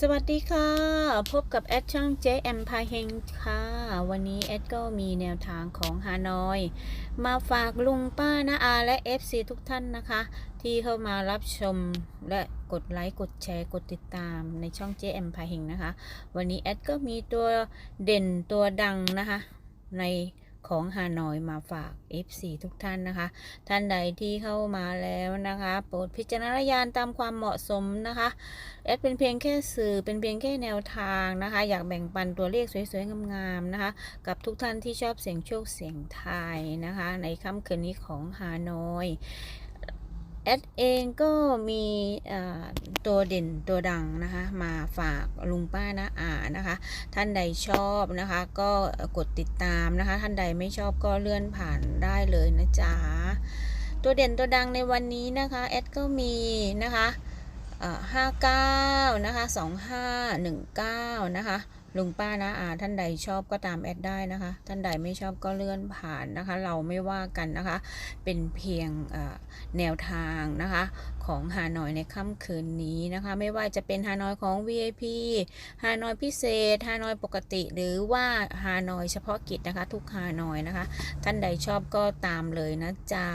สวัสดีค่ะ พบกับแอดช่างเจแอมพาเฮงค่ะ วันนี้แอดก็มีแนวทางของฮานอย มาฝากลุงป้านาอาและ FC ทุกท่านนะคะ ที่เข้ามารับชมและกดไลค์ กดแชร์ กดติดตามในช่องเจแอมพาเฮงนะคะ วันนี้แอดก็มีตัวเด่นตัวดังนะคะ ใน ของฮานอยมาฝาก FC ทุกท่านนะคะ ท่านใดที่เข้ามาแล้วนะคะ โปรดพิจารณญาณตามความเหมาะสมนะคะแอดเป็นเพียงแค่สื่อเป็นเพียงแค่แนวทางนะคะ อยากแบ่งปันตัวเลขสวยๆงามๆนะคะ กับทุกท่านที่ชอบเสียงโชคเสียงไทายนะคะ ในค่ำคืนนี้ของฮานอย แอดเองก็มีตัวเด่นตัวดังนะคะ มาฝากลุงป้านะอานะคะ ท่านใดชอบนะคะ ก็กดติดตามนะคะ ท่านใดไม่ชอบก็เลื่อนผ่านได้เลยนะจ๊ะ ตัวเด่นตัวดังในวันนี้นะคะแอดก็มีนะคะห้าเก้านะคะสองห้าหนึ่งเก้านะคะ ลุงป้านะอาท่านใดชอบก็ตามแอดได้นะคะ ท่านใดไม่ชอบก็เลื่อนผ่านนะคะ เราไม่ว่ากันนะคะ เป็นเพียงแนวทางนะคะ ของฮานอยในค่ำคืนนี้นะคะ ไม่ว่าจะเป็นฮานอยของ VIP ฮานอยพิเศษฮานอยปกติ หรือว่าฮานอยเฉพาะกิจนะคะ ทุกฮานอยนะคะ ท่านใดชอบก็ตามเลยนะจ๊ะ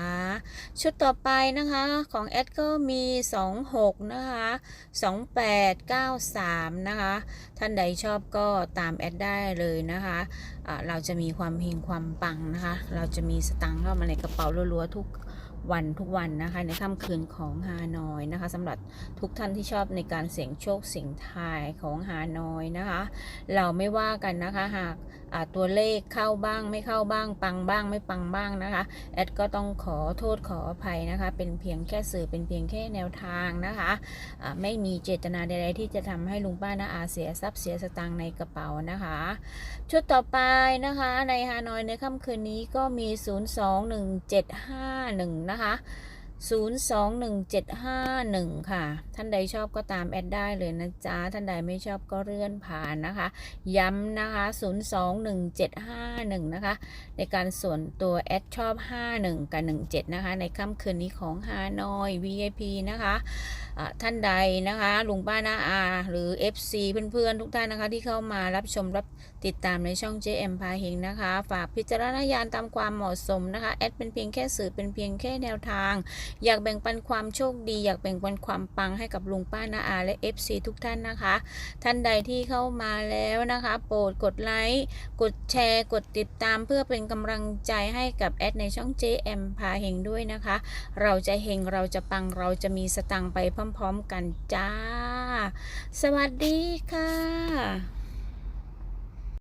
ชุดต่อไปนะคะของแอดก็มี 26 นะคะ 2893 นะคะ ท่านใดชอบก็ตามแอดได้เลยนะคะะเราจะมีความเฮงความปังนะคะ เราจะมีสตังค์เข้ามาในกระเป๋ารัวๆทุกวันทุกวันนะคะในค่ำคืนของฮานอยนะคะสำหรับทุกท่านที่ชอบในการเสี่ยงโชคเสี่ยงทายของฮานอยนะคะ เราไม่ว่ากันนะคะหาก ตัวเลขเข้าบ้างไม่เข้าบ้าง ปังบ้างไม่ปังบ้างนะคะแอดก็ต้องขอโทษขออภัยนะคะ เป็นเพียงแค่สื่อเป็นเพียงแค่แนวทางนะคะะไม่มีเจตนาใดๆที่จะทำให้ลุงป้านาอาเสียทรัพย์เสียสตังค์ในกระเป๋านะคะ ชุดต่อไปนะคะในฮานอยในค่ำคืนนี้ก็มี 021751 นะคะ 021751 ค่ะ ท่านใดชอบก็ตามแอดได้เลยนะจ๊ะ ท่านใดไม่ชอบก็เลื่อนผ่านนะคะ ย้ำนะคะ 021751 นะคะ ในการส่วนตัวแอดชอบ 51 กับ 17 นะคะ ในค่ำคืนนี้ของฮานอย VIP นะคะะ ท่านใดนะคะลุงป้านาอาหรือ FC เพื่อนๆ ทุกท่านนะคะ ที่เข้ามารับชมรับติดตามในช่อง JM พาเฮงนะคะ ฝากพิจารณญาณตามความเหมาะสมนะคะ แอดเป็นเพียงแค่สื่อเป็นเพียงแค่แนวทาง อยากแบ่งปันความโชคดี อยากแบ่งปันความปังให้กับลุงป้านาอาและ FC ทุกท่านนะคะ ท่านใดที่เข้ามาแล้วนะคะ โปรดกดไลค์กดแชร์ กดติดตามเพื่อเป็นกำลังใจให้กับแอดในช่อง JM พาเฮงด้วยนะคะ เราจะเฮงเราจะปังเราจะมีสตังค์ไปพร้อม ๆ กันจ้า สวัสดีค่ะ